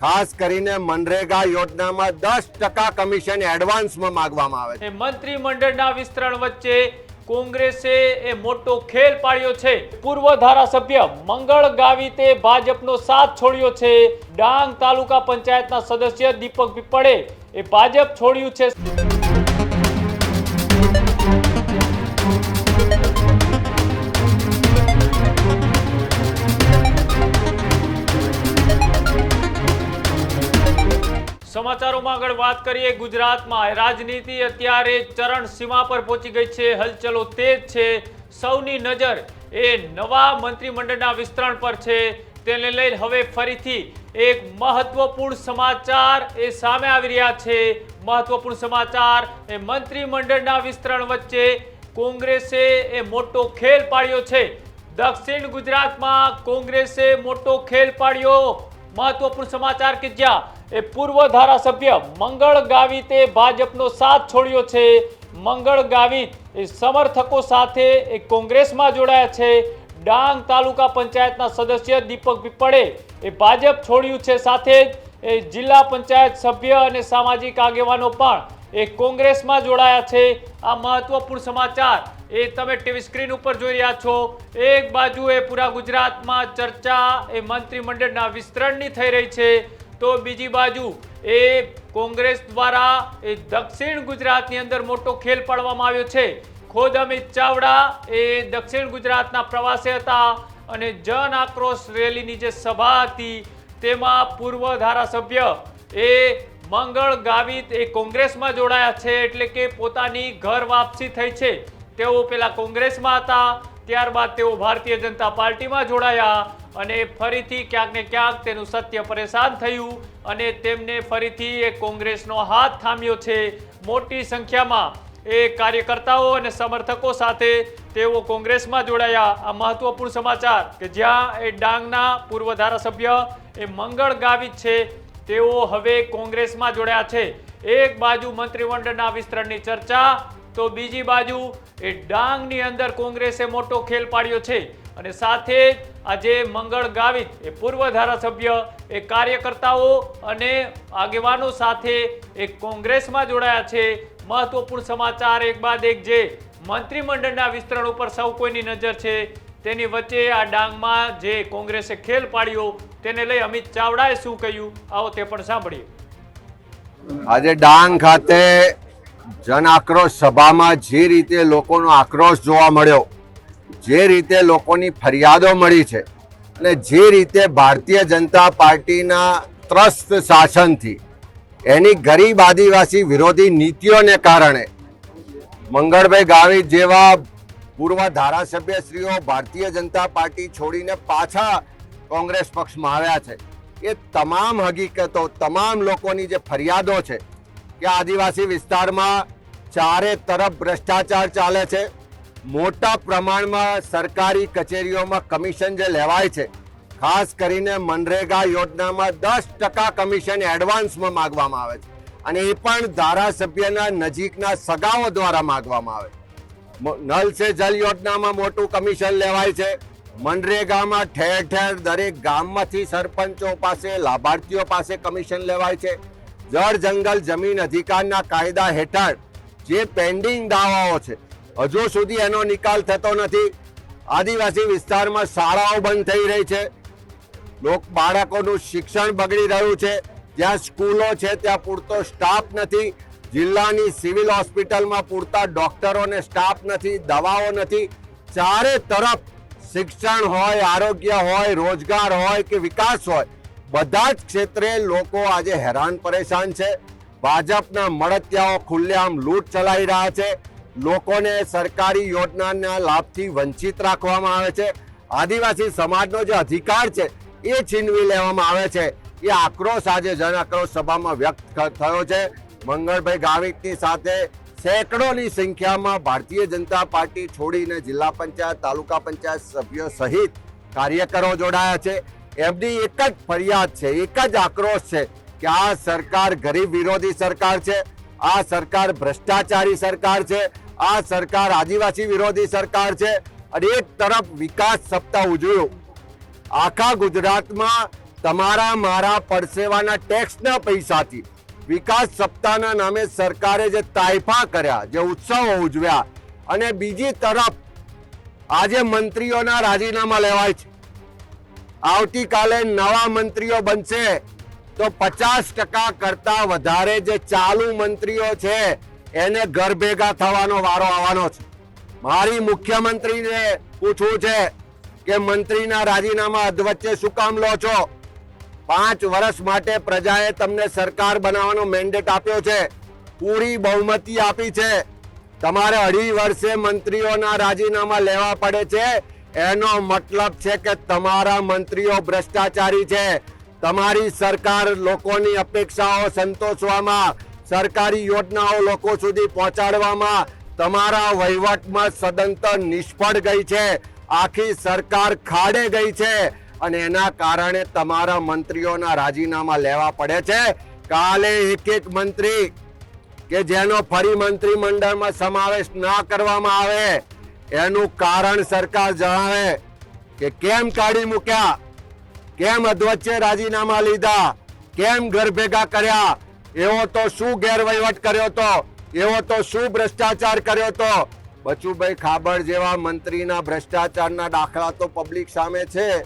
ખાસ કરીને મનરેગા યોજનામાં દસ ટકા કમિશન એડવાન્સમાં માંગવામાં આવે છે. મંત્રીમંડળના વિસ્તરણ વચ્ચે કોંગ્રેસે એ મોટો ખેલ પાડ્યો છે. પૂર્વ ધારાસભ્ય મંગળ ગાવિતે ભાજપનો સાથ છોડ્યો છે. ડાંગ તાલુકા પંચાયતના સદસ્ય દીપક પીપળે એ ભાજપ છોડ્યું છે. સમાચારોમાં આગળ વાત કરીએ. ગુજરાતમાં રાજનીતિ અત્યારે ચરણ સીમા પર પહોંચી ગઈ છે. હલચલો તેજ છે. સૌની નજર એ નવા મંત્રીમંડળના વિસ્તરણ પર છે. તેને લઈને હવે ફરીથી એક મહત્વપૂર્ણ સમાચાર એ સામે આવી રહ્યા છે. મહત્વપૂર્ણ સમાચાર એ મંત્રીમંડળના વિસ્તરણ વચ્ચે કોંગ્રેસે એ મોટો ખેલ પાડ્યો છે. દક્ષિણ ગુજરાતમાં કોંગ્રેસે મોટો ખેલ પાડ્યો. મહત્વપૂર્ણ સમાચાર કે જ્યાં એ પૂર્વ ધારાસભ્ય મંગળ ગાવિતે ભાજપનો સાથ છોડ્યો છે. મંગળ ગાવિત એ સમર્થકો સાથે એ કોંગ્રેસમાં જોડાયા છે. ડાંગ તાલુકા પંચાયતના સદસ્ય દીપક પીપળે એ ભાજપ છોડ્યું છે. સાથે જ એ જિલ્લા પંચાયત સભ્ય અને સામાજિક આગેવાનો પણ એ કોંગ્રેસમાં જોડાયા છે. આ મહત્વપૂર્ણ સમાચાર એ તમે ટીવી સ્ક્રીન ઉપર જોઈ રહ્યા છો. એક બાજુ એ પૂરા ગુજરાતમાં ચર્ચા, એ મંત્રીમંડળના વિસ્તરણની થઈ રહી છે. તો બીજી બાજુ એ કોંગ્રેસ દ્વારા એ દક્ષિણ ગુજરાતની અંદર મોટો ખેલ પાડવામાં આવ્યો છે. ખોદ અમિત ચાવડા એ દક્ષિણ ગુજરાતના પ્રવાસે હતા અને જન આક્રોશ રેલીની જે સભા હતી, તેમાં પૂર્વ ધારાસભ્ય એ મંગળ ગાવિત એ કોંગ્રેસમાં જોડાયા છે, એટલે કે પોતાની ઘર વાપસી થઈ છે. તેઓ પેલા કોંગ્રેસમાં હતા, ત્યારબાદ તેઓ ભારતીય જનતા પાર્ટીમાં જોડાયા અને ફરીથી ક્યાંક ને ક્યાંક તેનું સત્ય પરેશાન થયું અને તેમને ફરીથી એ કોંગ્રેસનો હાથ થામ્યો છે. મોટી સંખ્યામાં એ કાર્યકર્તાઓ અને સમર્થકો સાથે તેઓ કોંગ્રેસમાં જોડાયા. આ મહત્વપૂર્ણ સમાચાર કે જ્યાં એ ડાંગના પૂર્વ ધારાસભ્ય એ મંગળ ગાવિત છે, તેઓ હવે કોંગ્રેસમાં જોડાયા છે. એક બાજુ મંત્રીમંડળના વિસ્તરણની ચર્ચા તો બીજી બાજુ એ ડાંગની અંદર કોંગ્રેસે મોટો ખેલ પાડ્યો છે. અને સાથે આજે મંગળ ગાવિત, એ પૂર્વ ધારાસભ્ય, એ કાર્યકર્તાઓ અને આગેવાનો સાથે એ કોંગ્રેસમાં જોડાયા છે. મહત્વપૂર્ણ સમાચાર એક બાદ એક જે મંત્રીમંડળના વિસ્તરણ ઉપર સૌ કોઈની નજર છે. તેની વચ્ચે આ ડાંગમાં જે કોંગ્રેસે ખેલ પાડ્યો, તેને લઈ અમિત ચાવડાએ શું કહ્યું? આવો તે પણ સાંભળીએ. આજે ડાંગ ખાતે જન આક્રોશ સભામાં જે રીતે લોકોનો આક્રોશ જોવા મળ્યો, જે રીતે લોકોની ફરિયાદો મળી છે અને જે રીતે ભારતીય જનતા પાર્ટીના ત્રસ્ત શાસનથી એની ગરીબ આદિવાસી વિરોધી નીતિઓને કારણે મંગળભાઈ ગાવિત જેવા પૂર્વ ધારાસભ્યશ્રીઓ ભારતીય જનતા પાર્ટી છોડીને પાછા કોંગ્રેસ પક્ષમાં આવ્યા છે. એ તમામ હકીકતો, તમામ લોકોની જે ફરિયાદો છે કે આદિવાસી વિસ્તારમાં ચારે તરફ ભ્રષ્ટાચાર ચાલે છે. મોટા પ્રમાણમાં સરકારી કચેરીઓમાં કમિશન જે લેવાય છે, ખાસ કરીને મનરેગા યોજનામાં દસ ટકા કમિશન એડવાન્સમાં માગવામાં આવે છે. અને એ પણ ધારાસભ્યના નજીકના સગાઓ દ્વારા માગવામાં આવે નલ સે જલ યોજનામાં મોટું કમિશન લેવાય છે. મનરેગામાં ઠેર ઠેર દરેક ગામમાંથી સરપંચો પાસે, લાભાર્થીઓ પાસે કમિશન લેવાય છે. જળ જંગલ જમીન અધિકારના કાયદા હેઠળ જે પેન્ડિંગ દાવાઓ છે, હજુ સુધી એનો નિકાલ થતો નથી. આદિવાસી વિસ્તારમાં શાળાઓ બંધ થઈ રહી છે. લોક બાળકોનું શિક્ષણ બગડી રહ્યું છે. જ્યાં સ્કૂલો છે, ત્યાં પૂરતો સ્ટાફ નથી. જિલ્લાની સિવિલ હોસ્પિટલમાં પૂરતા ડૉક્ટરોને સ્ટાફ નથી, દવાઓ નથી. ચારે તરફ શિક્ષણ હોય, આરોગ્ય હોય, રોજગાર હોય કે વિકાસ હોય બધા જ ક્ષેત્રે લોકો આજે હેરાન પરેશાન છે. ભાજપના મળતિયાઓ ખુલ્લેઆમ લૂંટ ચલાવી રહ્યા છે. લોકોને સરકારી યોજનાના લાભથી વંચિત રાખવામાં આવે છે. આદિવાસી સમાજનો જે અધિકાર છે, એ છીનવી લેવામાં આવે છે. એ આક્રોશ આજે જન આક્રોશ સભામાં વ્યક્ત થયો છે. મંગળભાઈ ગાવિતની સાથે સેંકડોની સંખ્યામાં ભારતીય જનતા પાર્ટી છોડીને જિલ્લા પંચાયત, તાલુકા પંચાયત સભ્યો સહિત કાર્યકરો જોડાયા છે. એમની એક જ ફરિયાદ છે, એક જ આક્રોશ છે કે આ સરકાર ગરીબ વિરોધી સરકાર છે, આ સરકાર ભ્રષ્ટાચારી સરકાર છે, આ સરકાર આદિવાસી વિરોધી સરકાર છે અને એક તરફ વિકાસ સપ્તાહ ઉજવ્યો. આખા ગુજરાતમાં તમારા મારા પરસેવાના ટેક્સના પૈસાથી વિકાસ સપ્તાહના નામે સરકારે જે તાઇફા કર્યા, જે ઉત્સવો ઉજવ્યા અને બીજી તરફ આજે મંત્રીઓના રાજીનામા લેવાય છે. આવતીકાલે નવા મંત્રીઓ બનશે. તો પચાસ ટકા કરતા વધારે જે ચાલુ મંત્રીઓ છે, એને ઘર ભેગા થવાનો વારો આવવાનો છે. મારી મુખ્યમંત્રીને પૂછવું છે કે મંત્રીના રાજીનામા અધવચ્ચે શું કામ લો છો? પાંચ વર્ષ માટે પ્રજાએ તમને સરકાર બનાવવાનો મેન્ડેટ આપ્યો છે. પૂરી બહુમતી આપી છે. તમારે અઢી વર્ષે મંત્રીઓના રાજીનામા લેવા પડે છે. એનો મતલબ છે કે તમારા મંત્રીઓ ભ્રષ્ટાચારી છે. તમારી સરકાર લોકોની અપેક્ષાઓ સંતોષવામાં, સરકારી યોજનાઓ લોકો સુધી પહોંચાડવામાં તમારા વહીવટમાં સદંતર નિષ્ફળ ગઈ છે. આખી સરકાર ખાડે ગઈ છે અને એના કારણે તમારા મંત્રીઓના રાજીનામા લેવા પડે છે. કાલે એક એક મંત્રી કે જેનો ફરી મંત્રીમંડળમાં સમાવેશ ના કરવામાં આવે એનું કારણ સરકાર જણાવે કે કેમ કાઢી મૂક્યા? કેમ અધવચ્ચે રાજીનામા લીધા? કેમ ઘર ભેગા કર્યા? એવો તો શું ગેરવહીવટ કર્યો તો? એવો તો શું ભ્રષ્ટાચાર કર્યો તો? બચુભાઈ ખાબડ જેવા મંત્રીના ભ્રષ્ટાચારના દાખલા તો પબ્લિક સામે છે.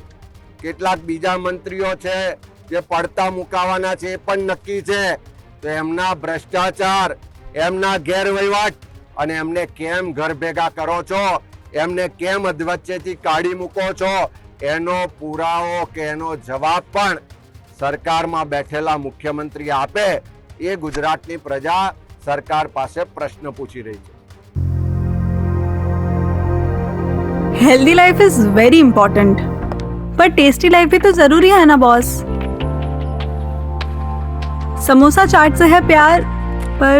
કેટલાક બીજા મંત્રીઓ છે જે પડતા મુકાવાના છે, એ પણ નક્કી છે. તો એમના ભ્રષ્ટાચાર, એમના ગેરવહીવટ અને એમને કેમ ઘર ભેગા કરો છો એમને કેમ અધવચ્ચેથી કાઢી મૂકો છો એનો પુરાવો કે એનો જવાબ પણ સરકારમાં બેઠેલા મુખ્યમંત્રી આપે એ ગુજરાતની પ્રજા સરકાર પાસે પ્રશ્ન પૂછી રહી છે healthy life is very important पर टेस्टी लाइफ भी तो जरूरी है ना बॉस समोसा चाट से है प्यार पर